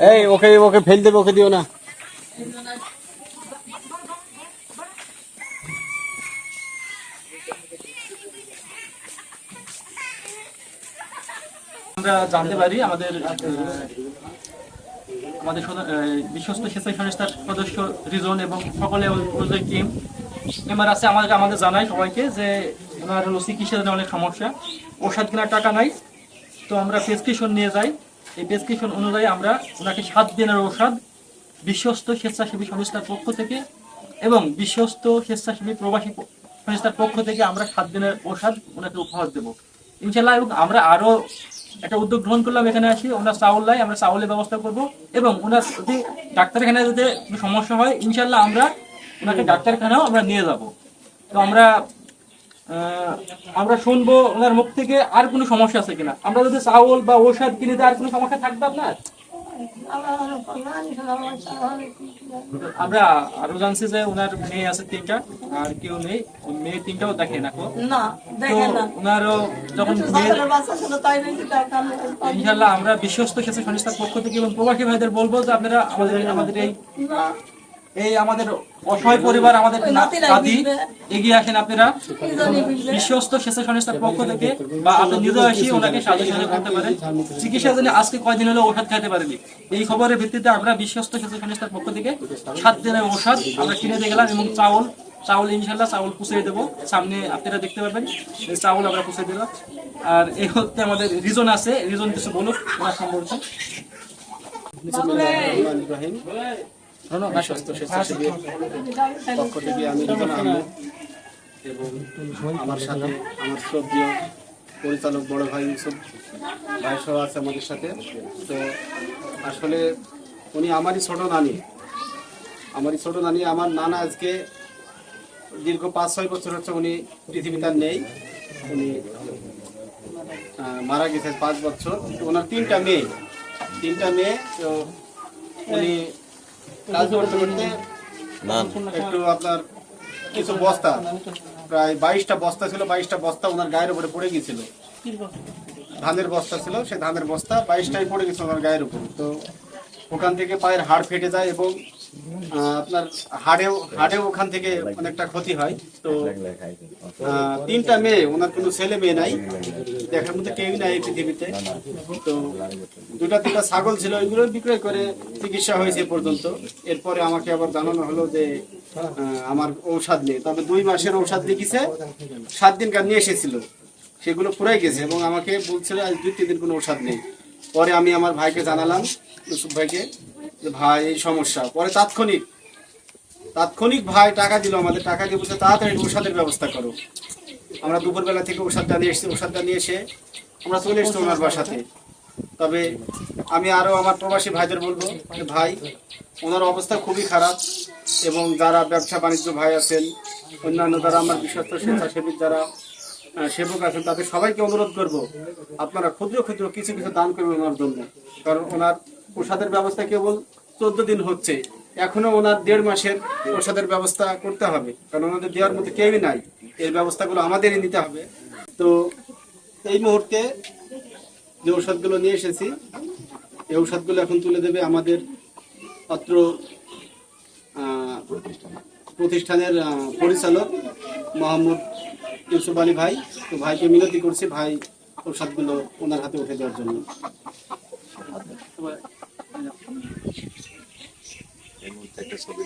এই, ওকে ওকে ফেল দেবে, ওকে দিও না। আমরা জানতে পারি আমাদের আমাদের বিশ্বস্ত স্বেচ্ছাসেবী সংস্থার সদস্য রিজন এবং সকলে টিম মেম্বার আছে, আমাদের আমাদের জানাই সবাইকে যে ওনার হলো চিকিৎসার অনেক সমস্যা। ওষুধ কেনার টাকা নাই, তো আমরা প্রেসক্রিপশন নিয়ে যাই। এই প্রেসক্রিপশন অনুযায়ী আমরা ওনাকে সাত দিনের ঔষধ, বিশ্বস্ত স্বেচ্ছাসেবী সংস্থার পক্ষ থেকে এবং বিশ্বস্ত স্বেচ্ছাসেবী প্রবাসী সংস্থার পক্ষ থেকে আমরা সাত দিনের ঔষধ ওনাকে উপহার দেবো। ইনশাল্লাহ এবং আমরা আরও একটা উদ্যোগ গ্রহণ করলাম এখানে আসি, ওনার চাউল লাই আমরা চাউলের ব্যবস্থা করব এবং ওনার যদি ডাক্তারখানায় যদি সমস্যা হয় ইনশাল্লাহ আমরা ওনাকে ডাক্তারখানাও আমরা নিয়ে যাব। তো আমরা আমরা শুনব ওনার মুখ থেকে আর কোনো সমস্যা আছে কিনা? আমরা যদি চাউল বা ঔষধ কিনে দিই আর কোনো সমস্যা থাকবে আপনার? আমরা আরও জানছি যে ওনার মেয়ে আছে তিনটা আর কেউ নেই। মেয়ে তিনটাও দেখে না ওনারও যখন ইনশাল্লাহ আমরা বিশ্বস্ত ক্ষেত্রে সংস্থার পক্ষ থেকে এবং প্রবাসী ভাইদের বলব যে আপনারা আমাদের আমাদের এই এই আমাদের অসহায় পরিবার আমাদের দাদি এগিয়ে আসেন আপনারা। বিশ্বস্ত স্বেচ্ছা সংস্থার পক্ষ থেকে বা আপনার নিজে এসে ওনাকে সাহায্য করতে পারেন। চিকিৎসার জন্য আজকে কয়দিন হলো ওষুধ খাইতে পারেনি। এই খবরের ভিত্তিতে আমরা বিশ্বস্ত স্বেচ্ছা সংস্থার পক্ষ থেকে সাত দিনের ওষুধ আমরা কিনে দিয়ে গেলাম এবং চাউল চাউল ইনশাল্লাহ চাউল পুষিয়ে দেবো। সামনে আপনারা দেখতে পাবেন চাউল আমরা পুষিয়ে দিলাম। আর এই হচ্ছে আমাদের রিজন আছে রিজন কিছু বলুক ওনার সম্পর্কে ইব্রাহিম পরিচালক বড় ভাই ভাই সহ আছে আমাদের সাথে। তো আসলে উনি আমারই ছোট নানি। আমারই ছোট নানি, আমার নানা আজকে দীর্ঘ পাঁচ, ছয় বছর হচ্ছে উনি পৃথিবীতে নেই। উনি মারা গেছে পাঁচ বছর। ওনার তিনটা মেয়ে তিনটা মেয়ে, তো উনি কাজ করতে করতে একটু আপনার কিছু বস্তা। প্রায় বাইশটা বস্তা ছিল বাইশটা বস্তা ওনার গায়ের উপরে পড়ে গিয়েছিল। ধানের বস্তা ছিল সেই ধানের বস্তা বাইশটাই পড়ে গেছিল ওনার গায়ের উপর। তো ওখান থেকে পায়ের হাড় ফেটে যায় এবং আপনার হাড়েও হাড়েও ওখান থেকে অনেকটা ক্ষতি হয়। তো তিনটা মেয়ে, ওনার কোনো ছেলে মেয়ে নাই। দেখার মধ্যে কেউই নাই পৃথিবীতে। তো, দুটা তিনটা ছাগল ছিল, ওইগুলো বিক্রয় করে চিকিৎসা হয়েছে পর্যন্ত। এরপরে আমাকে আবার জানানো হলো যে আমার ঔষধ নেই। তবে দুই মাসের ঔষধ লিখেছে সাত দিন কার নিয়ে এসেছিল। সেগুলো পুরাই গেছে এবং আমাকে বলছিল, আজ দুই, তিন দিন কোনো ঔষধ নেই। পরে আমি আমার ভাইকে জানালাম, ইউসুফ ভাইকে। যে ভাই, এই সমস্যা। পরে তাৎক্ষণিক তাৎক্ষণিক ভাই টাকা দিল আমাদের। টাকা দিয়ে বলছে, তাড়াতাড়ি ঔষধের ব্যবস্থা করো। আমরা দুপুরবেলা থেকে ওষুধটা নিয়ে এসেছি। ওষুধটা নিয়ে এসে আমরা চলে এসেছি ওনার বাসাতে। তবে আমি আরও আমার প্রবাসী ভাইদের বলব যে, ভাই, ওনার অবস্থা খুবই খারাপ এবং যারা ব্যবসা বাণিজ্য ভাই আছেন, অন্যান্য যারা আমার বিশ্বস্ত স্বেচ্ছাসেবী যারা সেবক আছেন, তাদের সবাইকে অনুরোধ করব, আপনারা ক্ষুদ্র ক্ষুদ্র কিছু কিছু দান করবেন ওনার জন্য। কারণ ওনার প্রসাদের ব্যবস্থা কেবল চোদ্দ দিন হচ্ছে। এখনও ওনার দেড় মাসের প্রসাদের ব্যবস্থা করতে হবে। কারণ ওনাদের দেওয়ার মতো কেউই নাই। এর ব্যবস্থাগুলো আমাদেরই নিতে হবে। তো এই মুহূর্তে যে ঔষধগুলো নিয়ে এসেছি, এই ঔষধগুলো এখন তুলে দেবে আমাদের অত্র প্রতিষ্ঠানের পরিচালক মোহাম্মদ ইউসুফ আলী ভাই। তো ভাইকে মিনতি করছি ভাই ঔষধগুলো ওনার হাতে উঠে দেওয়ার জন্য। এই মুহূর্তে একটা ছবি